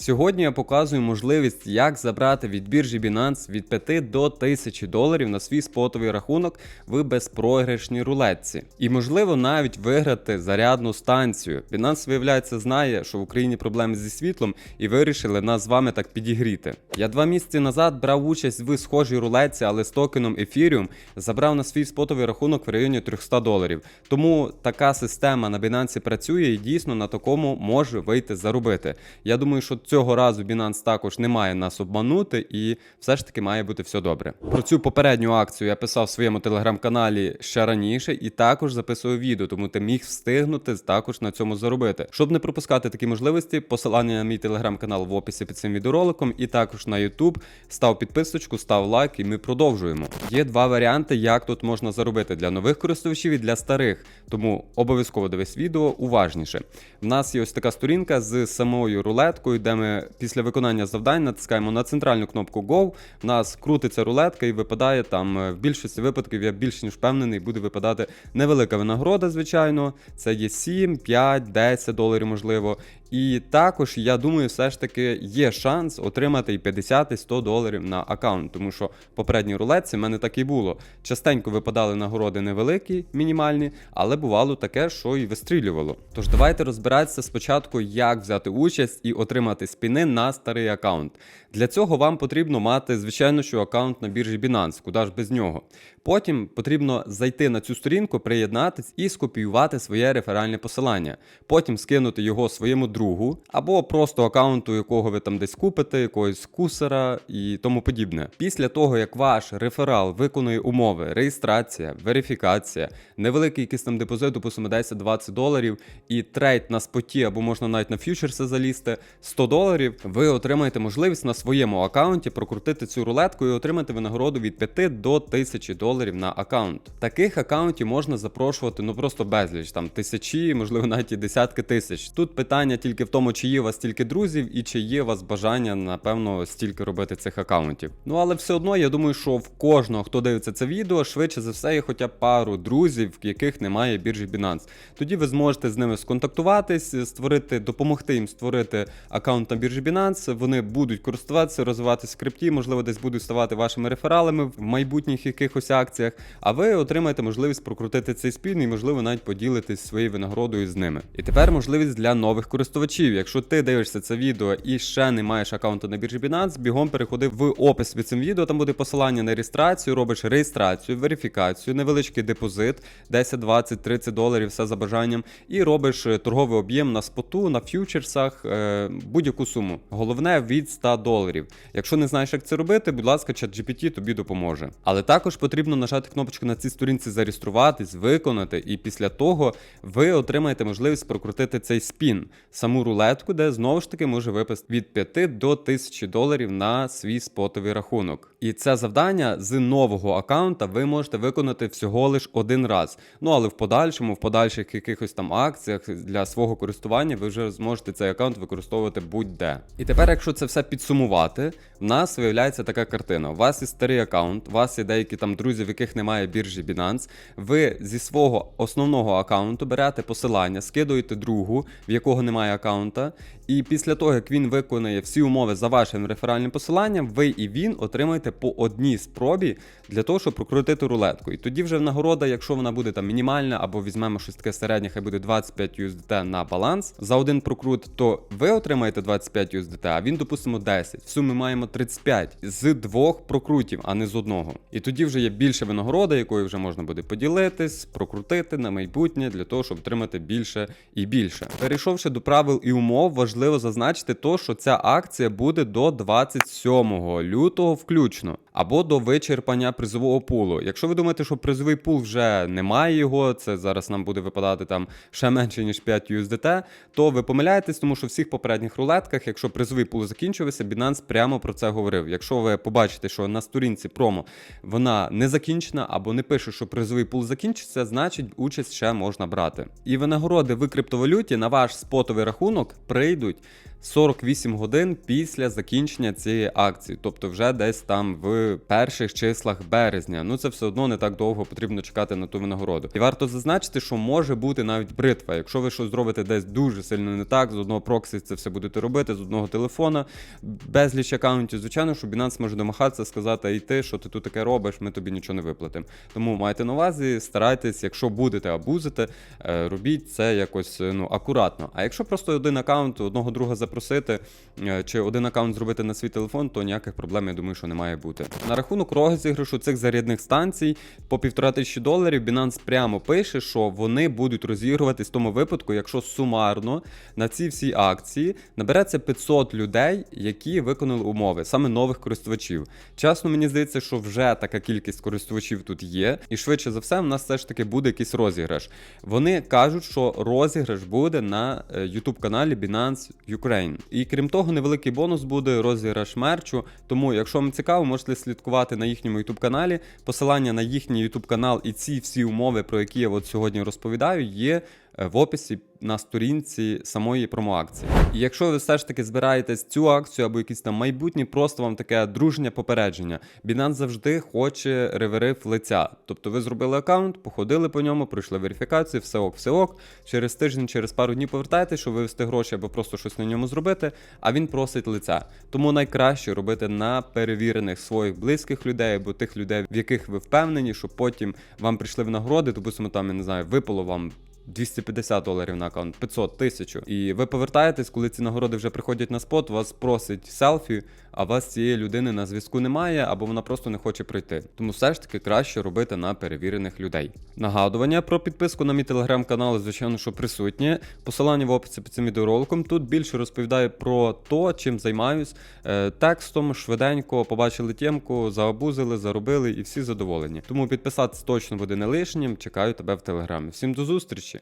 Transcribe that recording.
Сьогодні я показую можливість, як забрати від біржі Binance від 5 до 1000 доларів на свій спотовий рахунок в безпрограшній рулетці. І можливо навіть виграти зарядну станцію. Binance, виявляється, знає, що в Україні проблеми зі світлом, і вирішили нас з вами так підігріти. Я два місяці назад брав участь в схожій рулетці, але з токеном Ethereum забрав на свій спотовий рахунок в районі 300 доларів. Тому така система на Binance працює і дійсно на такому може вийти заробити. Я думаю, що цього разу Binance також не має нас обманути, і все ж таки має бути все добре. Про цю попередню акцію я писав в своєму телеграм-каналі ще раніше, і також записував відео, тому ти міг встигнути також на цьому заробити. Щоб не пропускати такі можливості, посилання на мій телеграм-канал в описі під цим відеороликом, і також на YouTube. Став підписочку, став лайк, і ми продовжуємо. Є два варіанти, як тут можна заробити для нових користувачів і для старих. Тому обов'язково дивись відео уважніше. В нас є ось така сторінка з самою рулеткою, де ми після виконання завдань натискаємо на центральну кнопку Go. В нас крутиться рулетка і випадає там е, в більшості випадків, я більш ніж впевнений, буде випадати невелика винагорода, звичайно. Це є 7, 5, 10 доларів, можливо. І також я думаю, все ж таки є шанс отримати і 50 і 100 доларів на аккаунт, тому що в попередній рулетці в мене так і було. Частенько випадали нагороди невеликі, мінімальні, але бувало таке, що і вистрілювало. Тож давайте розбиратися спочатку, як взяти участь і отримати спіни на старий аккаунт. Для цього вам потрібно мати, звичайно, що аккаунт на біржі Binance, куди ж без нього. Потім потрібно зайти на цю сторінку, приєднатись і скопіювати своє реферальне посилання. Потім скинути його своєму другу або просто аккаунту, якого ви там десь купите, якогось кусера і тому подібне. Після того, як ваш реферал виконує умови, реєстрація, верифікація, невеликий якийсь там депозит, допустимо 10-20 доларів, і трейд на споті, або можна навіть на фьючерси залізти 100 доларів, ви отримаєте можливість на своєму аккаунті прокрутити цю рулетку і отримати винагороду від 5 до 1000 доларів на аккаунт. Таких аккаунтів можна запрошувати ну просто безліч, там тисячі, можливо, навіть і десятки тисяч. Тут питання тільки в тому, чи є у вас стільки друзів і чи є у вас бажання, напевно, стільки робити цих аккаунтів. Ну але все одно я думаю, що в кожного, хто дивиться це відео, швидше за все є хоча б пару друзів, в яких немає біржі Binance. Тоді ви зможете з ними сконтактуватись, створити, допомогти їм створити аккаунт на біржі Binance. Вони будуть користуватися, розвиватися в крипті, можливо, десь будуть ставати вашими рефералами в майбутніх якихось акціях. А ви отримаєте можливість прокрутити цей спін і, можливо, навіть поділитись своєю винагородою з ними. І тепер можливість для нових користувачів. Якщо ти дивишся це відео і ще не маєш аккаунту на біржі Binance, бігом переходи в опис під цим відео. Там буде посилання на реєстрацію, робиш реєстрацію, верифікацію, невеличкий депозит, 10, 20, 30 доларів, все за бажанням, і робиш е, торговий об'єм на споту, на ф'ючерсах, е, будь-яку суму. Головне від 100 доларів. Якщо не знаєш, як це робити, будь ласка, ChatGPT тобі допоможе. Але також потрібно нажати кнопочку на цій сторінці зареєструватись, виконати, і після того ви отримаєте можливість прокрутити цей спін, саму рулетку, де знову ж таки може випасти від 5 до 1000 доларів на свій спотовий рахунок. І це завдання з нового аккаунта ви можете виконати всього лиш один раз. Ну але в подальшому, в подальших якихось там акціях для свого користування, ви вже зможете цей аккаунт використовувати будь-де. І тепер, якщо це все підсумувати, в нас виявляється така картина. У вас є старий аккаунт, у вас є деякі там друзі, в яких немає біржі Binance. Ви зі свого основного аккаунту берете посилання, скидуєте другу, в якого немає аккаунта. І після того, як він виконує всі умови за вашим реферальним посиланням, ви і він отримаєте по одній спробі для того, щоб прокрутити рулетку. І тоді вже нагорода, якщо вона буде там мінімальна, або візьмемо щось таке середнє, хай буде 25 USDT на баланс за один прокрут, то ви отримаєте 25 USDT, а він, допустимо, 10. В сумі маємо 35 з двох прокрутів, а не з одного. І тоді вже є більше винагорода, якою вже можна буде поділитись, прокрутити на майбутнє для того, щоб отримати більше і більше. Перейшовши до правил і умов, важливо зазначити то, що ця акція буде до 27 лютого включно. Або до вичерпання призового пулу. Якщо ви думаєте, що призовий пул вже немає його, це зараз нам буде випадати там ще менше ніж 5 USDT, то ви помиляєтесь, тому що в всіх попередніх рулетках, якщо призовий пул закінчився, Binance прямо про це говорив. Якщо ви побачите, що на сторінці промо вона не закінчена або не пише, що призовий пул закінчиться, значить участь ще можна брати. І винагороди в криптовалюті на ваш спотовий рахунок прийдуть 48 годин після закінчення цієї акції, тобто вже десь там в перших числах березня. Ну це все одно не так довго потрібно чекати на ту винагороду. І варто зазначити, що може бути навіть бритва. Якщо ви щось зробите десь дуже сильно не так, з одного проксі це все будете робити, з одного телефона, безліч аккаунтів, звичайно, що Binance може домагатися, сказати, й ти, що ти тут таке робиш, ми тобі нічого не виплатимо. Тому майте на увазі, старайтесь, якщо будете абузити, е, робіть це якось е, ну акуратно. А якщо просто один аккаунт одного друга запросити, е, чи один аккаунт зробити на свій телефон, то ніяких проблем, я думаю, що не має бути. На рахунок розіграшу цих зарядних станцій по півтора тисячі доларів Binance прямо пише, що вони будуть розігруватись в тому випадку, якщо сумарно на ці всі акції набереться 500 людей, які виконали умови, саме нових користувачів. Чесно, мені здається, що вже така кількість користувачів тут є, і швидше за все, в нас все ж таки буде якийсь розіграш. Вони кажуть, що розіграш буде на е, youtube каналі Binance Ukraine. І крім того, невеликий бонус буде розіграш мерчу. Тому, якщо вам цікаво, можете слідкувати на їхньому youtube каналі. Посилання на їхній youtube канал і ці всі умови, про які я от сьогодні розповідаю, є в описі на сторінці самої промоакції. І якщо ви все ж таки збираєтесь цю акцію або якісь там майбутні, просто вам таке дружнє попередження. Binance завжди хоче реверив лиця. Тобто ви зробили аккаунт, походили по ньому, пройшли верифікацію, все ок, все ок. Через тиждень, через пару днів повертаєтесь, щоб вивести гроші або просто щось на ньому зробити, а він просить лиця. Тому найкраще робити на перевірених своїх близьких людей або тих людей, в яких ви впевнені, що потім вам прийшли винагороди, допустимо, там я не знаю, випало вам 250 доларів на аккаунт, 500, 1000. І ви повертаєтесь, коли ці нагороди вже приходять на спот, вас просить селфі, а вас цієї людини на зв'язку немає, або вона просто не хоче прийти. Тому все ж таки краще робити на перевірених людей. Нагадування про підписку на мій телеграм-канал, звичайно, що присутнє. Посилання в описі під цим відеороликом. Тут більше розповідаю про то, чим займаюсь. Е, текстом швиденько побачили тємку, заобузили, заробили і всі задоволені. Тому підписатись точно буде не лишнім. Чекаю тебе в телеграмі. Всім до зустрічі!